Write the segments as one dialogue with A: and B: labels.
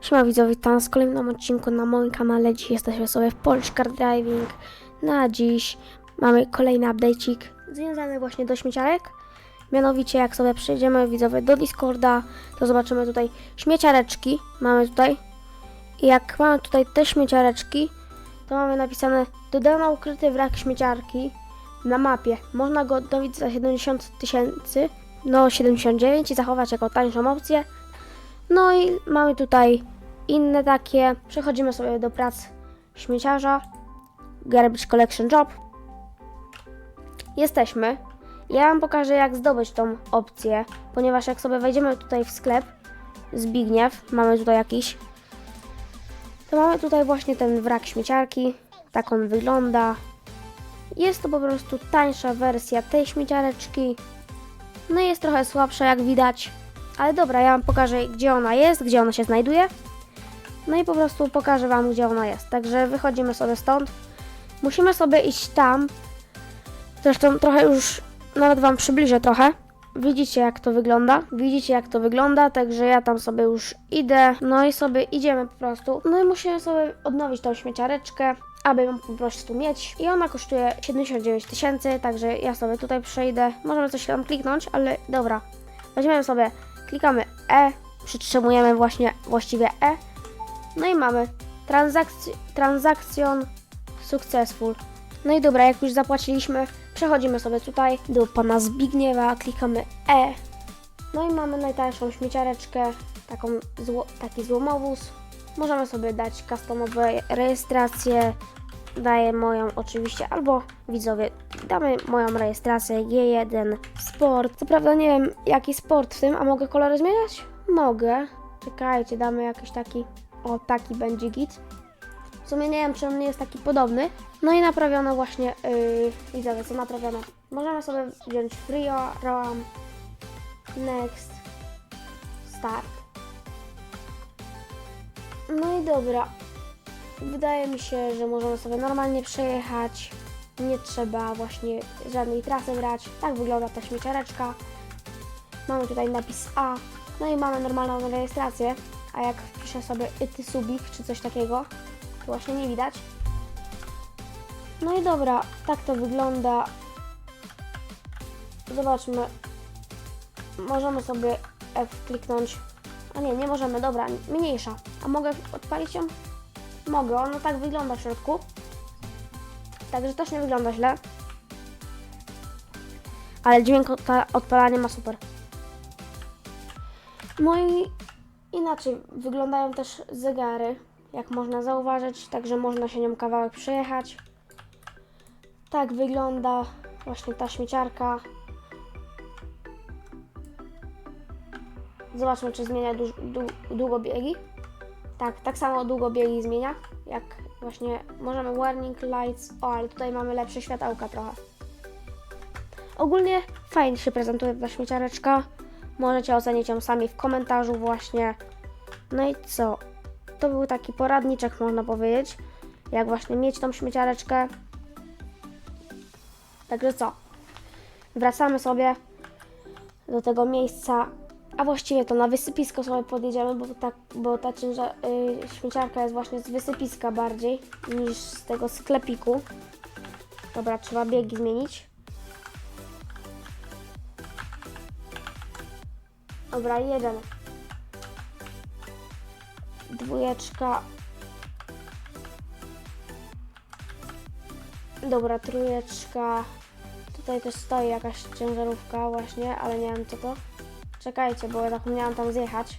A: Siema widzowie, witam w kolejnym odcinku na moim kanale. Dziś jesteśmy sobie w Polish Car Driving. Na dziś mamy kolejny update'cik związany właśnie do śmieciarek. Mianowicie jak sobie przejdziemy widzowie do Discorda, to zobaczymy tutaj śmieciareczki. Mamy tutaj. I jak mamy tutaj te śmieciareczki, to mamy napisane dodano ukryty wrak śmieciarki na mapie. Można go odnowić za 70 tysięcy, no 79 i zachować jako tańszą opcję. No i mamy tutaj inne takie. Przechodzimy sobie do prac śmieciarza. Garbage Collection Job. Jesteśmy. Ja Wam pokażę, jak zdobyć tą opcję, ponieważ jak sobie wejdziemy tutaj w sklep Zbigniew, mamy tutaj jakiś, to mamy tutaj właśnie ten wrak śmieciarki. Tak on wygląda. Jest to po prostu tańsza wersja tej śmieciareczki. No i jest trochę słabsza, jak widać. Ale dobra, ja Wam pokażę, gdzie ona jest, gdzie ona się znajduje. No i po prostu pokażę Wam, gdzie ona jest. Także wychodzimy sobie stąd. Musimy sobie iść tam. Zresztą trochę już, nawet Wam przybliżę trochę. Widzicie, jak to wygląda. Widzicie, jak to wygląda, także ja tam sobie już idę. No i sobie idziemy po prostu. No i musimy sobie odnowić tą śmieciareczkę, aby ją po prostu mieć. I ona kosztuje 79 tysięcy, także ja sobie tutaj przejdę. Możemy coś tam kliknąć, ale dobra. Weźmiemy sobie, klikamy E, przytrzymujemy właśnie właściwie E. No i mamy transakcj transakcjon successful. No i dobra, jak już zapłaciliśmy, przechodzimy sobie tutaj do pana Zbigniewa, klikamy E. No i mamy najtańszą śmieciareczkę, taką zło taki złomowóz. Możemy sobie dać customowe rejestrację. Daję moją oczywiście, albo widzowie, damy moją rejestrację G1 Sport. Co prawda nie wiem jaki sport w tym, a mogę kolory zmieniać? Mogę. Czekajcie, damy jakiś taki, o taki będzie git. W sumie nie wiem, czy on nie jest taki podobny. No i naprawiono właśnie, yy, widzowie, co naprawiono. Możemy sobie wziąć Free RAM, Next, Start. No i dobra. Wydaje mi się, że możemy sobie normalnie przejechać. Nie trzeba właśnie żadnej trasy brać. Tak wygląda ta śmieciareczka. Mamy tutaj napis A. No i mamy normalną rejestrację. A jak wpiszę sobie Ity Subik czy coś takiego, to właśnie nie widać. No i dobra, tak to wygląda. Zobaczmy. Możemy sobie F kliknąć. A nie, nie możemy, dobra, mniejsza. A mogę odpalić ją? Mogę, ona tak wygląda w środku. Także też nie wygląda źle. Ale dźwięk odpa- odpalania ma super. No i inaczej wyglądają też zegary, jak można zauważyć, także można się nią kawałek przejechać. Tak wygląda właśnie ta śmieciarka. Zobaczmy, czy zmienia duż, dłu, długobiegi. Tak, tak samo długobiegi zmienia, jak właśnie możemy warning lights, o, ale tutaj mamy lepsze światełka trochę. Ogólnie fajnie się prezentuje ta śmieciareczka. Możecie ocenić ją sami w komentarzu właśnie. No i co? To był taki poradniczek, można powiedzieć, jak właśnie mieć tą śmieciareczkę. Także co? Wracamy sobie do tego miejsca, a właściwie to na wysypisko sobie podjedziemy, bo, tak, bo ta ciężar, y, śmieciarka jest właśnie z wysypiska bardziej niż z tego sklepiku. Dobra, trzeba biegi zmienić. Dobra, jeden. Dwójeczka. Dobra, trójeczka. Tutaj też stoi jakaś ciężarówka właśnie, ale nie wiem co to. Czekajcie, bo ja zapomniałam tam zjechać.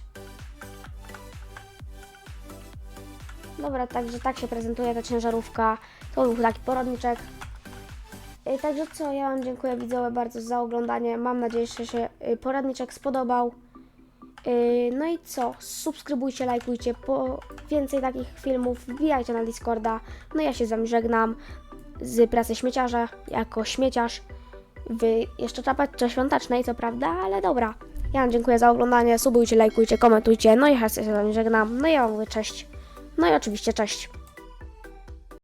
A: Dobra, także tak się prezentuje ta ciężarówka. To był taki poradniczek. Także co, ja Wam dziękuję widzowie bardzo za oglądanie. Mam nadzieję, że się y, poradniczek spodobał. Y, No i co? Subskrybujcie, lajkujcie po więcej takich filmów. Wbijajcie na Discorda. No ja się z Wami żegnam z pracy śmieciarza jako śmieciarz w jeszcze czapeczce świątecznej, co prawda, ale dobra. Ja dziękuję za oglądanie. Subujcie, lajkujcie, komentujcie. No i ja się z Wami żegnam. No i ja mówię cześć. No i oczywiście cześć.